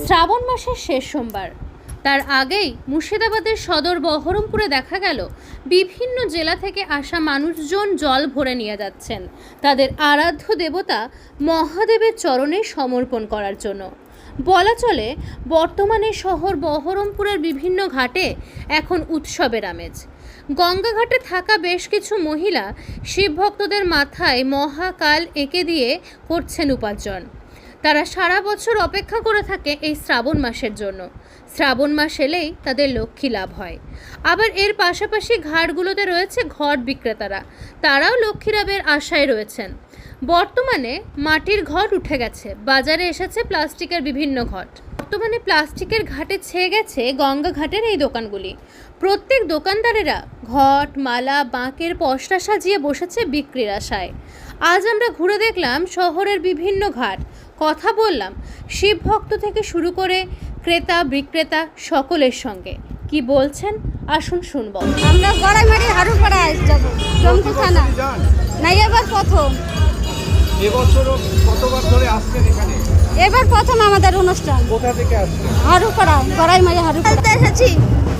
শ্রাবণ মাসের শেষ সোমবার। তার আগেই মুর্শিদাবাদের সদর বহরমপুরে দেখা গেল, বিভিন্ন জেলা থেকে আসা মানুষজন জল ভরে নিয়ে যাচ্ছেন। তাদের আরাধ্য দেবতা মহাদেবের চরণে সমর্পণ করার জন্য। বলা চলে, বর্তমানে শহর বহরমপুরের বিভিন্ন ঘাটে এখন উৎসবের আমেজ। গঙ্গাঘাটে থাকা বেশ কিছু মহিলা শিবভক্তদের মাথায় মহাকাল এঁকে দিয়ে করছেন উপার্জন। তারা সারা বছর অপেক্ষা করে থাকে এই শ্রাবণ মাসের জন্য। শ্রাবণ মাস এলেই তাদের লক্ষ্মী লাভ হয়। আবার এর পাশাপাশি ঘাটগুলোতে রয়েছে ঘট বিক্রেতারা। তারাও লক্ষ্মী লাভের আশায় রয়েছেন। বর্তমানে মাটির ঘট উঠে গেছে। বাজারে এসেছে প্লাস্টিকের বিভিন্ন ঘট। বর্তমানে প্লাস্টিকের ঘাটে ছেয়ে গেছে গঙ্গা ঘাটের এই দোকানগুলি। প্রত্যেক দোকানদারেরা ঘট, মালা, বাঁকের পশরা সাজিয়ে বসেছে বিক্রির আশায়। আজ আমরা ঘুরে দেখলাম শহরের বিভিন্ন ঘাট। কথা বললাম। শিব ভক্ত থেকে শুরু করে ক্রেতা বিক্রেতা সকলের সঙ্গে। কি বলছেন? আসুন শুনব। আমরা গড়াইমারি হারুপাড়ায় যাব জমকু থানা। না এবার প্রথম। এবছরও কতবার ধরে আসছেন এখানে? এবার প্রথম আমাদের অনুষ্ঠান। কোথা থেকে আসছেন? হারুপাড়া গড়াইমারি হারুপাড়া। এসেছি।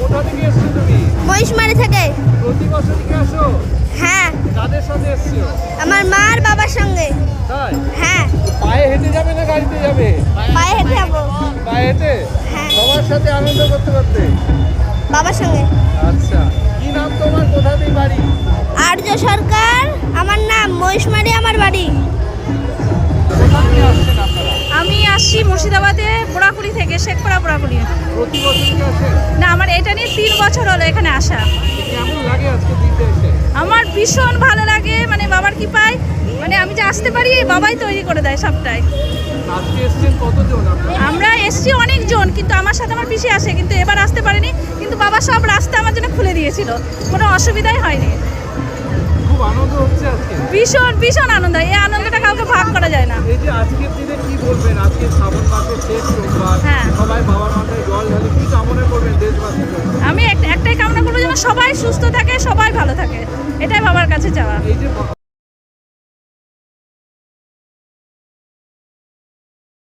কোথা থেকে এসছো তুমি? মহিষমারি থেকে। প্রতি বছর থেকে আসো? হ্যাঁ। কাদের সাথে এসছো? আমার মা আর বাবার গাড়িতে যাবে? পায়ে হেঁটে যাব। পায়ে হেঁটে? হ্যাঁ। সবার সাথে আনন্দ করতে করতে? বাবার সঙ্গে। আচ্ছা। কি নাম তোমার? কোথা থেকে বাড়ি? আর্য সরকার আমার নাম মহিষমারি আমার বাড়ি। আমি আসছি মুর্শিদাবাদে বোড়াকুড়ি থেকে শেখপাড়া বোড়াকুড়ি প্রতি বছর থেকে আসেন না আমার এটা নিয়ে তিন বছর হলো এখানে আসা। আমার ভীষণ ভালো লাগে মানে বাবার কি পাই মানে আমি যে আসতে পারি বাবাই তৈরি করে দেয় সবটাই। আমরা এসছি অনেকজন কিন্তু আমার সাথে আমার পিছিয়ে আসে কিন্তু এবার আসতে পারিনি কিন্তু বাবা সব রাস্তা আমার জন্য খুলে দিয়েছিল কোনো অসুবিধাই হয়নি। ভীষণ ভীষণ আনন্দ এই আনন্দটা কাউকে ভাগ করা যায় না। এই যে আজকের দিনে কি বলবেন? আজকে শ্রাবণ মাসের শেষ সোমবার হ্যাঁ। সবাই বাবার মাথায় জল ঢালে কি কামনা করবেন দেশবাসীর আমি একটাই কামনা করব যেন সবাই সুস্থ থাকে সবাই ভালো থাকে এটাই বাবার কাছে চাওয়া। এই যে